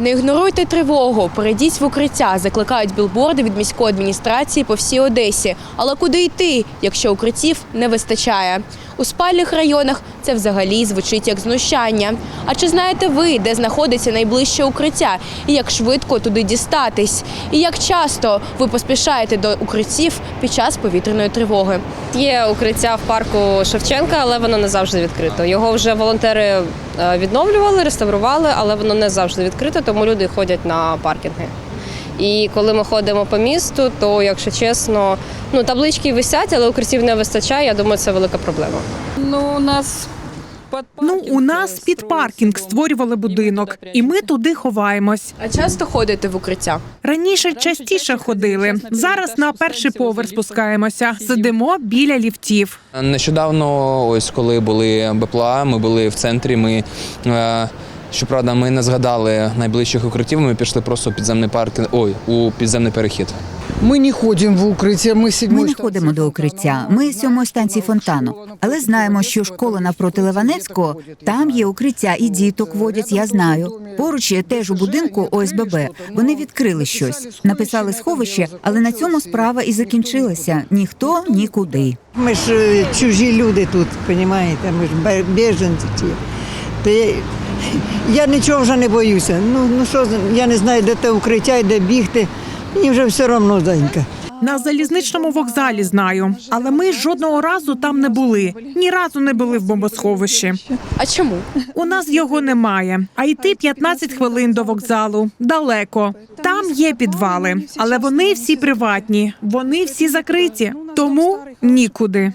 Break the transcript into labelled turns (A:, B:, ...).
A: Не ігноруйте тривогу, перейдіть в укриття, закликають білборди від міської адміністрації по всій Одесі. Але куди йти, якщо укриттів не вистачає? У спальних районах це взагалі звучить як знущання. А чи знаєте ви, де знаходиться найближче укриття, і як швидко туди дістатись? І як часто ви поспішаєте до укриттів під час повітряної тривоги?
B: Є укриття в парку Шевченка, але воно не завжди відкрито. Його вже волонтери е, відновлювали, реставрували, але воно не завжди відкрито, тому люди ходять на паркінги. І коли ми ходимо по місту, то, якщо чесно, ну таблички висять, але укриттів не вистачає. Я думаю, це велика проблема.
C: Ну, у нас
D: Ну, у нас під паркінг створювали будинок, і ми туди ховаємось.
A: А часто ходите в укриття?
D: Раніше частіше ходили. Зараз на перший поверх спускаємося. Сидимо біля ліфтів.
E: Нещодавно, ось коли були БПЛА, ми були в центрі. Ми е, щоправда, ми не згадали найближчих укриттів. Ми пішли просто у підземний парк. Ой, у підземний перехід.
F: Ми не ходимо в укриття, ми
G: Ми не ходимо до укриття. Ми з сьомої станції фонтану. Але знаємо, що школа навпроти Ливанецького там є укриття, і діток водять. Я знаю. Поруч є теж у будинку ОСББ. Вони відкрили щось, написали сховище, але на цьому справа і закінчилася. Ніхто нікуди.
H: Ми ж е, чужі люди тут, розумієте, ми ж біженці То я, я нічого вже не боюся. Ну, ну що, з- я не знаю, де те укриття і де бігти. Мені вже все одно, зонька.
D: На залізничному вокзалі знаю, але ми жодного разу там не були. Ні разу не були в бомбосховищі.
A: А чому?
D: У нас його немає. А йти 15 хвилин до вокзалу. Далеко. Там є підвали, але вони всі приватні, вони всі закриті, тому нікуди.